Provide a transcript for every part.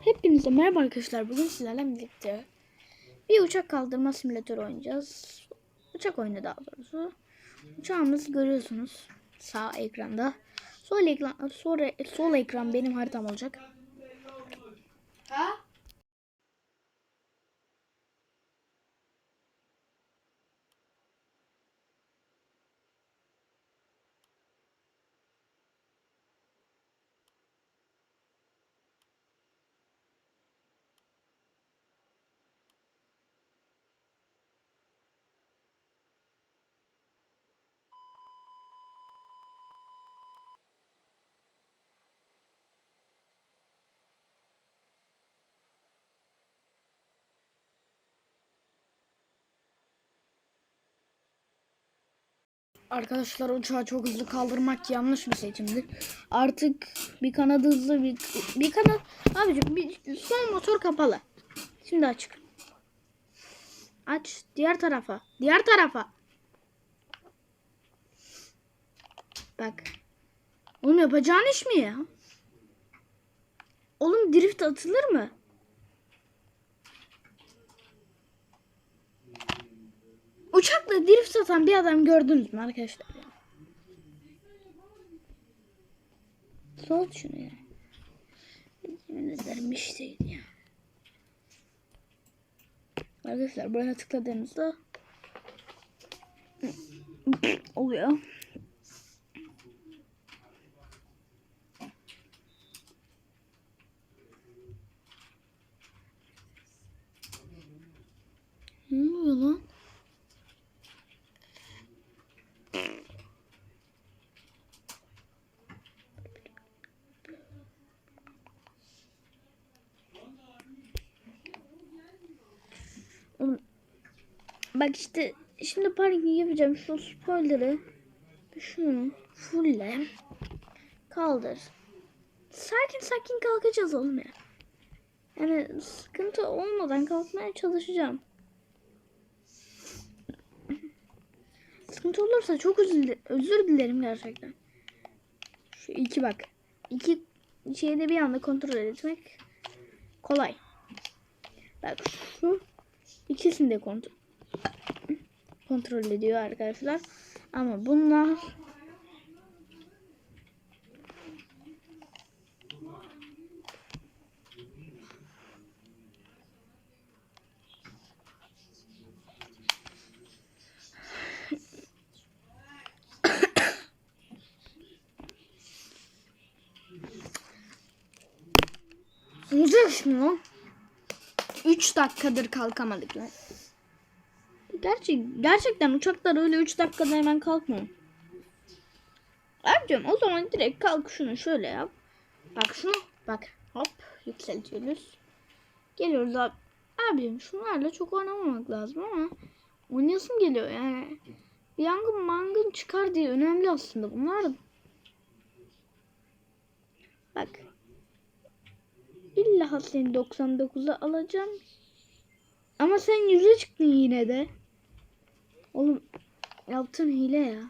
Hepinize merhaba arkadaşlar. Bugün sizlerle birlikte bir uçak kaldırma simülatörü oynayacağız. Uçak oyunu daha doğrusu. Uçağımız görüyorsunuz sağ ekranda. Sol ekran sonra sol ekran benim haritam olacak. Arkadaşlar uçağı çok hızlı kaldırmak yanlış bir seçimdir. Artık bir kanadı hızlı bir bir kanat abicim bir son motor kapalı. Şimdi açık. Aç diğer tarafa. Diğer tarafa. Bak. Oğlum yapacağın iş mi ya? Oğlum drift atılır mı? Uçakla drift atan bir adam gördünüz mü arkadaşlar? Sol şunu ya. Yemin ederim bir şeydi ya. Arkadaşlar buraya tıkladığınızda oluyor. Ne oluyor lan? Oğlum, Bak işte şimdi parking yapacağım. Şu spoiler'ı şunu fulle kaldır. Sakin sakin kalkacağız oğlum ya. Yani sıkıntı olmadan kalkmaya çalışacağım. Sıkıntı olursa çok özür, özür dilerim gerçekten. Şu iki bak. İki şeyde bir anda kontrol etmek kolay. Bak şu ikisini de kontrol kontrol ediyor arkadaşlar. Ama bunlar Olacak şimdi lan. 3 dakikadır kalkamadık lan. Gerçek, gerçekten uçaklar öyle 3 dakikada hemen kalkmıyor. Abicim o zaman direkt kalk şunu şöyle yap. Bak şunu bak hop yükseltiyoruz. Geliyoruz abi. Abicim şunlarla çok oynamamak lazım ama oynayasım geliyor yani. Yangın mangın çıkar diye önemli aslında bunlar. Bak. İlla seni 99'a alacağım. Ama sen yüze çıktın yine de. Oğlum yaptığın hile ya.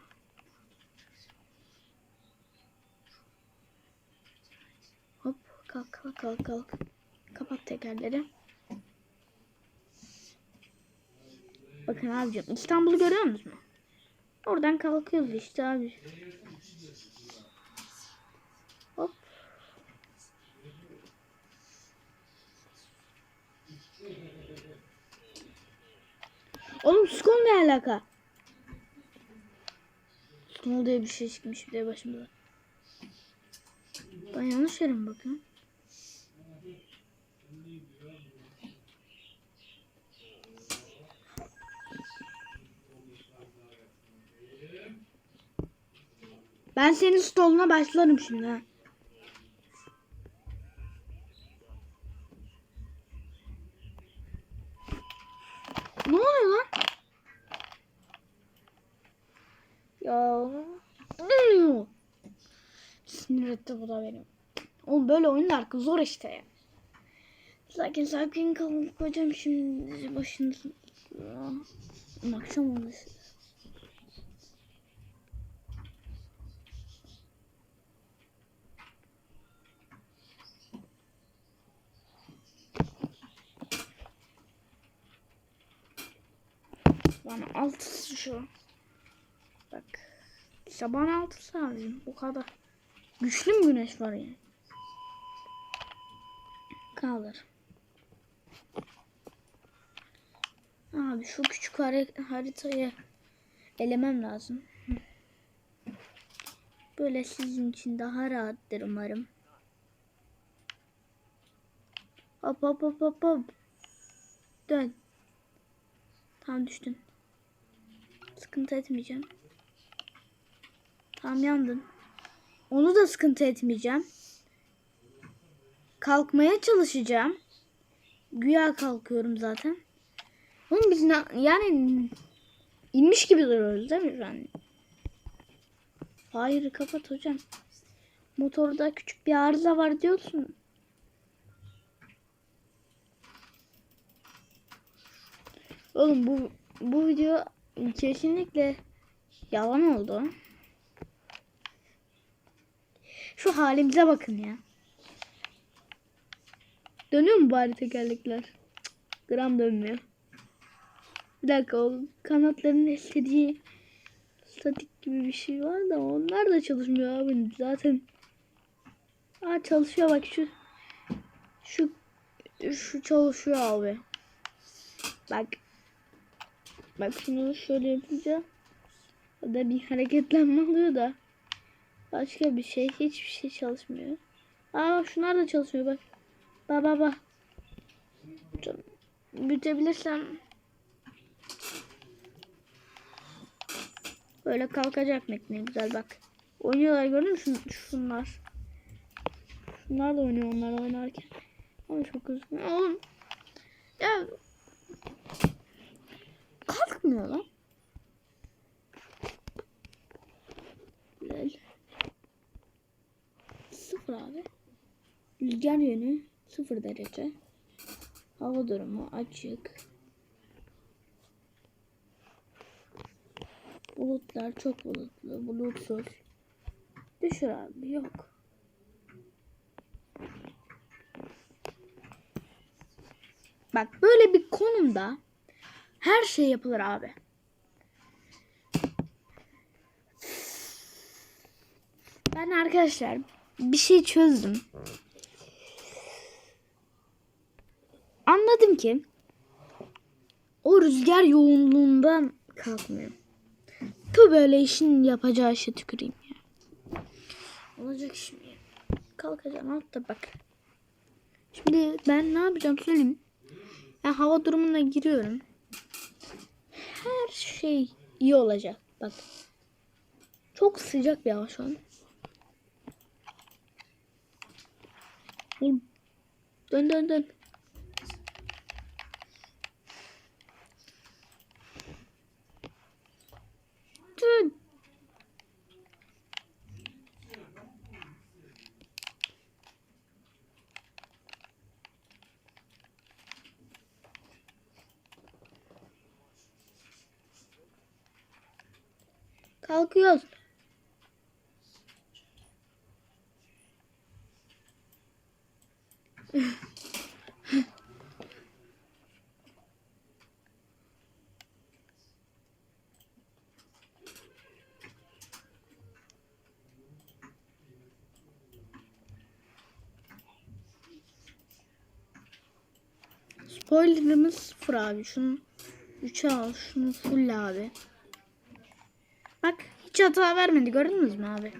Hop kalk kalk kalk kalk. Kapat tekerleri. Bakın abicim İstanbul'u görüyor musunuz? Oradan kalkıyoruz işte abi. Oğlum skol ne alaka? Skol diye bir şey çıkmış bir de başımıza. Ben yanlış yere mi bakıyorum? Ben senin stoluna başlarım şimdi ha. gitti bu da benim. Oğlum böyle oyunlar zor işte ya. Lakin sakin kalın kocam şimdi başınızın. Akşam olmuş. Bana altısı şu. Bak. İşte bana altısı lazım. Bu kadar. Güçlü mü güneş var yani? Kaldır. Abi şu küçük hari- haritayı elemem lazım. Böyle sizin için daha rahattır umarım. Hop hop hop hop hop. Dön. Tam düştün. Sıkıntı etmeyeceğim. Tam yandın. Onu da sıkıntı etmeyeceğim. Kalkmaya çalışacağım. Güya kalkıyorum zaten. Oğlum biz yani inmiş gibi duruyoruz değil mi şu? Hayır kapat hocam. Motorda küçük bir arıza var diyorsun. Oğlum bu bu video kesinlikle yalan oldu. Şu halimize bakın ya. Dönüyor mu bari tekerlekler? Cık, Gram dönmüyor. Bir dakika o kanatların istediği statik gibi bir şey var da onlar da çalışmıyor abi zaten. Aa çalışıyor bak şu şu şu çalışıyor abi. Bak. Bak şunu şöyle yapınca o da bir hareketlenme oluyor da başka bir şey hiçbir şey çalışmıyor. Aa şunlar da çalışmıyor bak. Bak bak. Canım, Bütebilirsem böyle kalkacak ne güzel bak. Oynuyorlar gördün mü şun- şunlar? Şunlar da oynuyor onlar oynarken. Ama çok üzgün. Oğlum. Ya kalkmıyor lan. Sıfır abi. Rüzgar yönü sıfır derece. Hava durumu açık. Bulutlar çok bulutlu. Bulutsuz. Düşür abi yok. Bak böyle bir konumda her şey yapılır abi. Ben arkadaşlar bir şey çözdüm. Anladım ki o rüzgar yoğunluğundan kalkmıyor. Tu böyle işin yapacağı işe tüküreyim ya. Olacak şimdi. Kalkacağım altta bak. Şimdi ben ne yapacağım söyleyeyim. Ben hava durumuna giriyorum. Her şey iyi olacak. Bak. Çok sıcak bir hava şu an. Oğlum, Dön dön dön. Dön. Kalkıyoruz. Spoilerımız sıfır abi. Şunu 3'e al. Şunu full abi. Bak hiç hata vermedi. Gördünüz mü abi?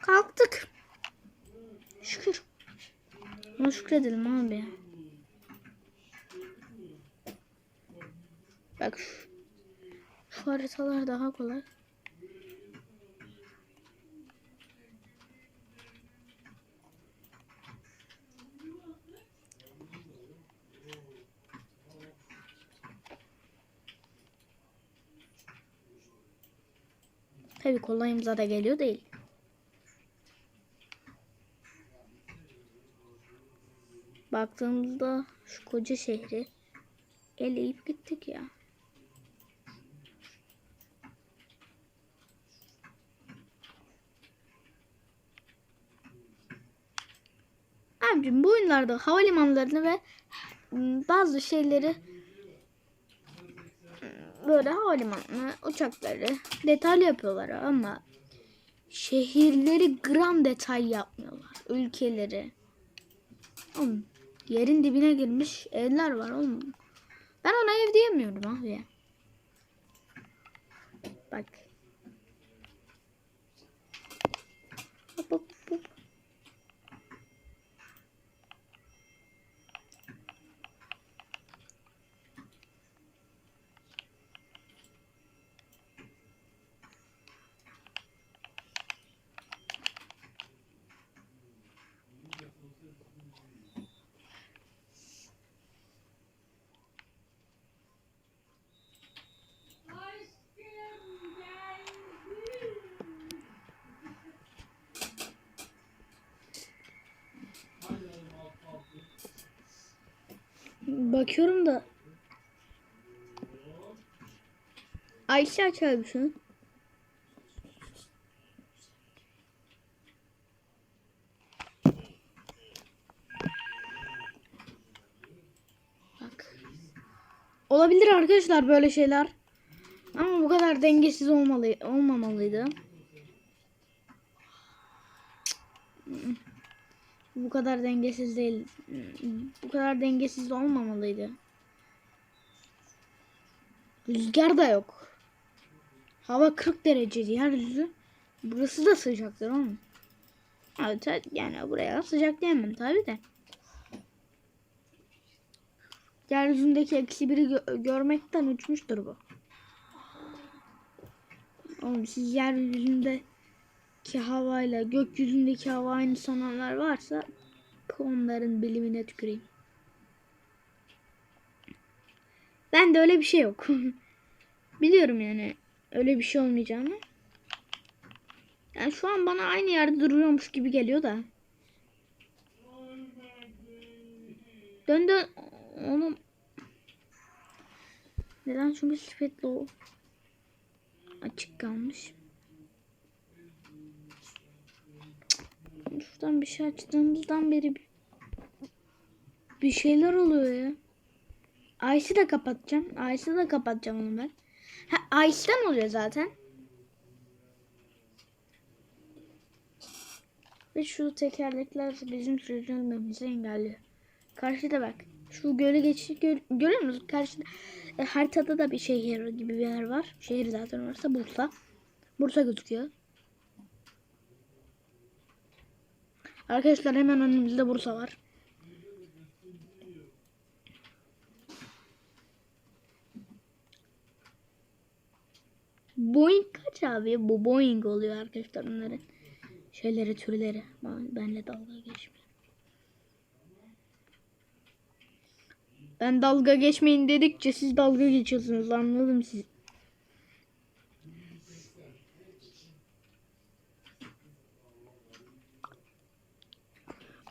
Kalktık. Şükür. Buna şükredelim abi. Bak şu, şu haritalar daha kolay. Tabii kolayımıza da geliyor değil. Baktığımızda şu koca şehri eleyip gittik ya. Abicim bu oyunlarda havalimanlarını ve bazı şeyleri böyle havalimanı, uçakları detaylı yapıyorlar ama şehirleri gram detay yapmıyorlar. Ülkeleri. Oğlum, yerin dibine girmiş evler var oğlum. Ben ona ev diyemiyorum abi. Bak. Hop hop hop. Bakıyorum da Ayşe aç abi şunu. Bak. Olabilir arkadaşlar böyle şeyler. Ama bu kadar dengesiz olmalı olmamalıydı. Bu kadar dengesiz değil. Bu kadar dengesiz olmamalıydı. Rüzgar da yok. Hava 40 derece yeryüzü. Burası da sıcaktır oğlum. Yani buraya sıcak diyemem tabi de. Yeryüzündeki eksi biri gö- görmekten uçmuştur bu. Oğlum siz yeryüzündeki havayla gökyüzündeki hava aynı sananlar varsa onların bilimine tüküreyim. Ben de öyle bir şey yok. Biliyorum yani öyle bir şey olmayacağını. Yani şu an bana aynı yerde duruyormuş gibi geliyor da. Dön dön. Oğlum. Neden şu bisikletle o açık kalmış? Şuradan bir şey açtığımızdan beri bir, bir şeyler oluyor ya. Ice'ı da kapatacağım. Ice'ı da kapatacağım onu ben. Ha Ice'den oluyor zaten. Ve şu tekerlekler bizim sürücümemizi engelliyor. Karşıda bak. Şu gölü geç gör, görüyor musunuz? Karşıda e, haritada da bir şehir gibi bir yer var. Şehir zaten orası Bursa. Bursa gözüküyor. Arkadaşlar hemen önümüzde Bursa var. Boeing kaç abi? Bu Boeing oluyor arkadaşlar onların. Şeyleri türleri. Ben- Benle dalga geçmeyin. Ben dalga geçmeyin dedikçe siz dalga geçiyorsunuz anladım siz.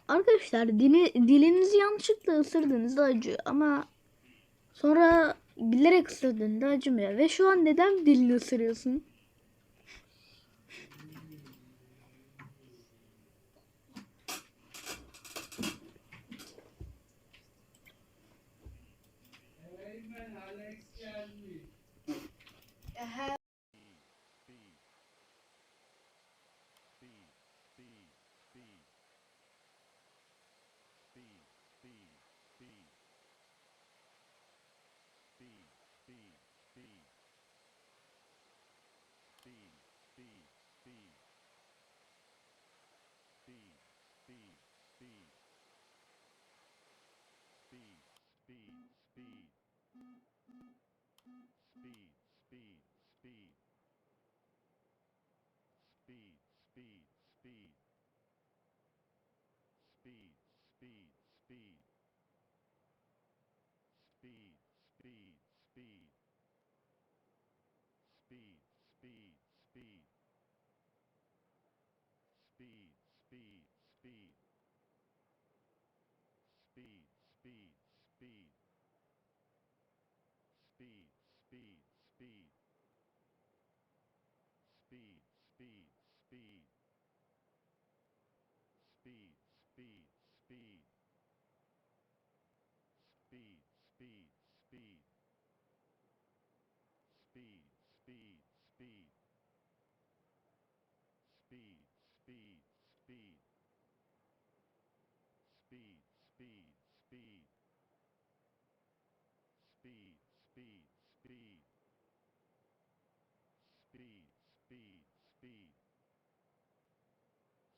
Arkadaşlar dili, dilinizi yanlışlıkla ısırdığınızda acıyor ama sonra bilerek ısırdığında acımıyor. Ve şu an neden dilini ısırıyorsun? speed, speed. Speed, speed, speed. Speed, speed, speed. Speed, speed, speed. Speed, speed, speed. Speed, speed, speed. Speed, speed, speed. Speed, speed, speed. Speed speed speed. Speed speed speed. Speed speed speed. Speed speed speed. Speed speed speed. Speed speed speed.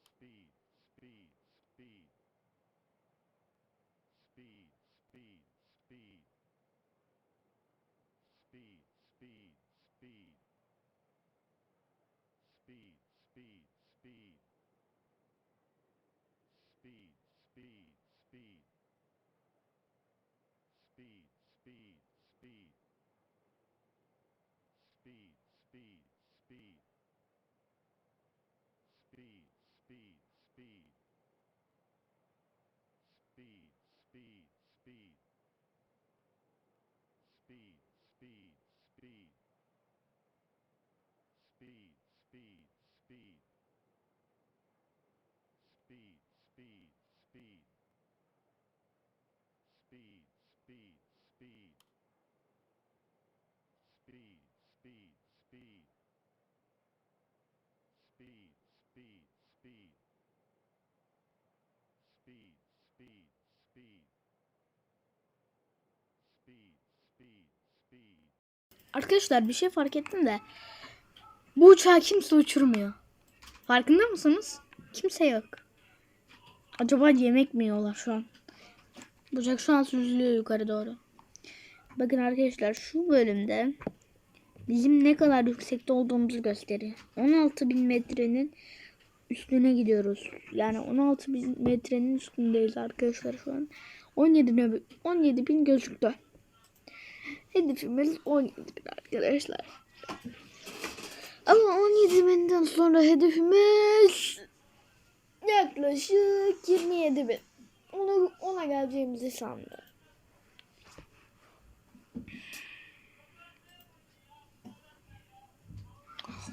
Speed speed speed speed, speed. Speed, speed, speed. Speed, speed, speed. Speed, speed, speed. Speed, speed, speed. Speed, speed, speed. Speed, speed, speed. Speed, speed, speed. Speed, speed, speed. Speed, speed, speed. Speed, speed, speed. Speed, speed, speed. Speed, speed, speed. Speed, speed, speed. Speed, speed, speed. Arkadaşlar bir şey fark ettim de. Bu uçağı kimse uçurmuyor. Farkında mısınız? Kimse yok. Acaba yemek mi yiyorlar şu an? Bu uçak şu an süzülüyor yukarı doğru. Bakın arkadaşlar şu bölümde bizim ne kadar yüksekte olduğumuzu gösteriyor. 16.000 metrenin üstüne gidiyoruz. Yani 16.000 metrenin üstündeyiz arkadaşlar şu an. 17 bin, 17 bin gözüktü. Hedefimiz 17 bin arkadaşlar. Ama 17 binden sonra hedefimiz yaklaşık 27 bin. Ona, ona geleceğimizi sandım.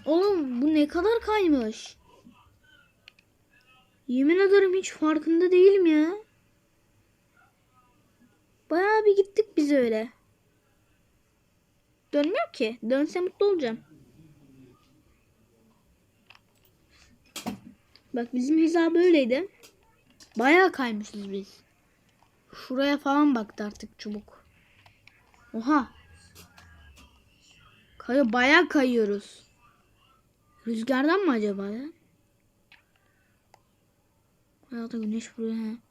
Oğlum bu ne kadar kaymış. Yemin ederim hiç farkında değilim ya. Bayağı bir gittik biz öyle. Dönmüyor ki. Dönse mutlu olacağım. Bak bizim hiza böyleydi. Bayağı kaymışız biz. Şuraya falan baktı artık çubuk. Oha. Kaya bayağı kayıyoruz. Rüzgardan mı acaba ya? Hayata güneş vuruyor he.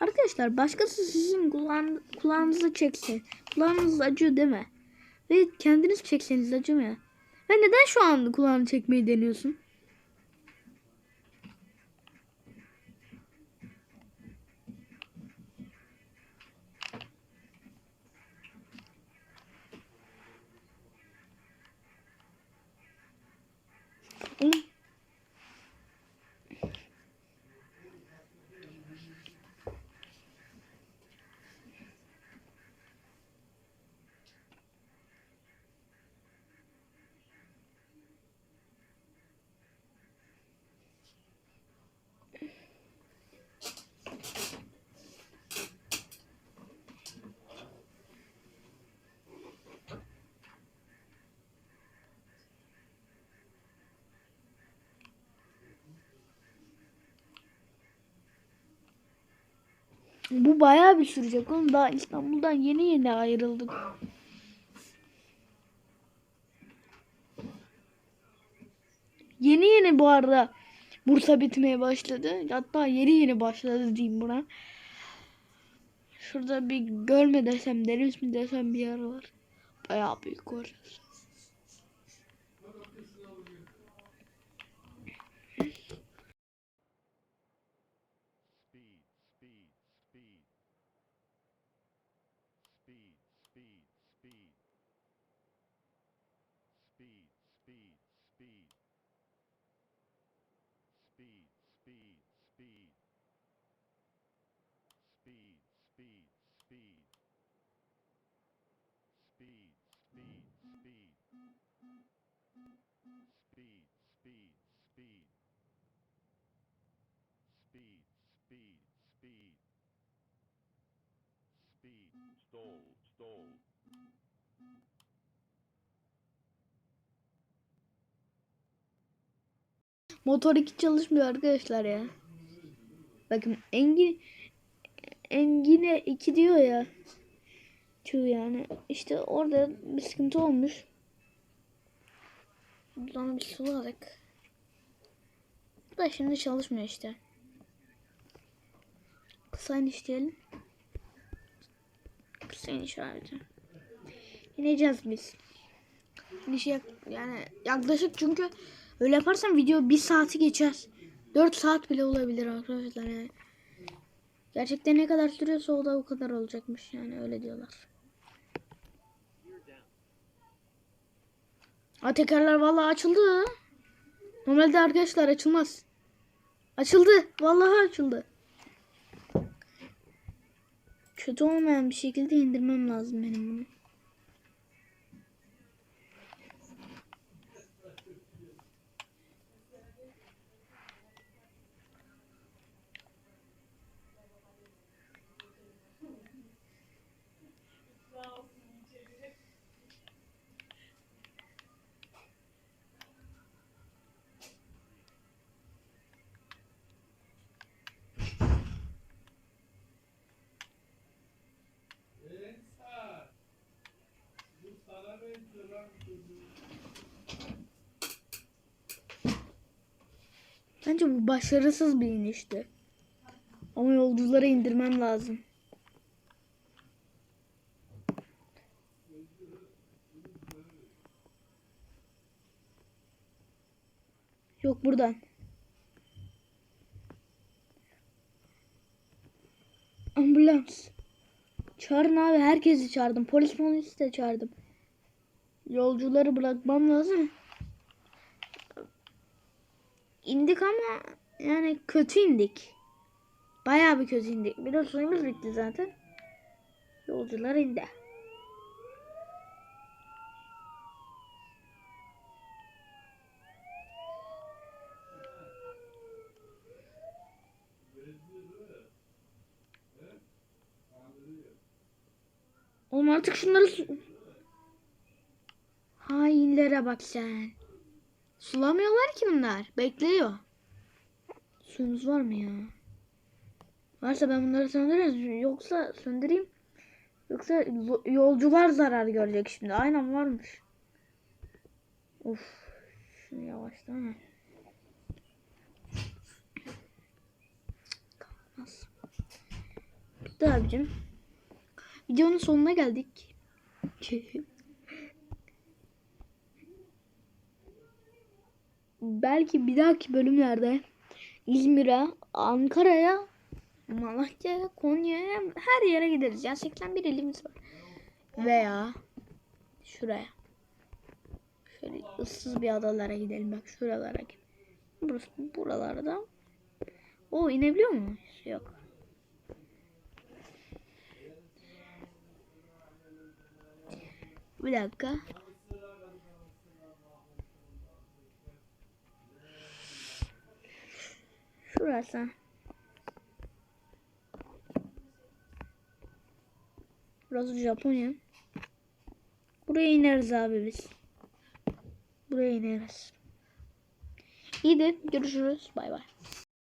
Arkadaşlar başkası sizin kulağın, kulağınızı çekse, kulağınız acıyor değil mi? Ve kendiniz çekseniz acımıyor. Ve neden şu an kulağını çekmeyi deniyorsun? Oğlum, Bu bayağı bir sürecek oğlum. Daha İstanbul'dan yeni yeni ayrıldık. Yeni yeni bu arada Bursa bitmeye başladı. Hatta yeni yeni başladı diyeyim buna. Şurada bir göl mü desem deniz mi desem bir yer var. Bayağı büyük orası. speed, speed. Speed, speed, speed. Speed, speed, speed. Speed, speed, speed. Speed, speed, speed. Speed, speed, speed. Speed. Stall, stall, Motor 2 çalışmıyor arkadaşlar ya. Bakın Engin Engin'e 2 diyor ya. Şu yani. İşte orada bir sıkıntı olmuş. Buradan bir suladık. Bu da şimdi çalışmıyor işte. Kısa iniş diyelim. Kısa iniş ayrıca. İneceğiz biz. İnişi yak- yani yaklaşık çünkü öyle yaparsam video bir saati geçer. 4 saat bile olabilir arkadaşlar yani. Gerçekten ne kadar sürüyorsa o da o kadar olacakmış yani öyle diyorlar. Ha tekerler vallahi açıldı. Normalde arkadaşlar açılmaz. Açıldı. Vallahi açıldı. Kötü olmayan bir şekilde indirmem lazım benim bunu. Bence bu başarısız bir inişti. Ama yolcuları indirmem lazım. Yok buradan. Ambulans. Çağırın abi herkesi çağırdım. Polis polis de çağırdım. Yolcuları bırakmam lazım. İndik ama yani kötü indik. Bayağı bir kötü indik. Bir de suyumuz bitti zaten. Yolcular indi. Oğlum artık şunları Hainlere bak sen. Sulamıyorlar ki bunlar. Bekliyor. Suyumuz var mı ya? Varsa ben bunları söndürürüm. Yoksa söndüreyim. Yoksa yolcular zarar görecek şimdi. Aynen varmış. Of. Şunu yavaştan. Kalmaz. Bitti abicim. Videonun sonuna geldik. belki bir dahaki bölümlerde İzmir'e, Ankara'ya, Malatya'ya, Konya'ya her yere gideriz. Gerçekten bir elimiz var. Veya şuraya. Şöyle ıssız bir adalara gidelim. Bak şuralara gidelim. Burası, buralarda. O inebiliyor mu? Yok. Bir dakika. Şurası. Burası Japonya. Buraya ineriz abi biz. Buraya ineriz. İyi de görüşürüz. Bay bay.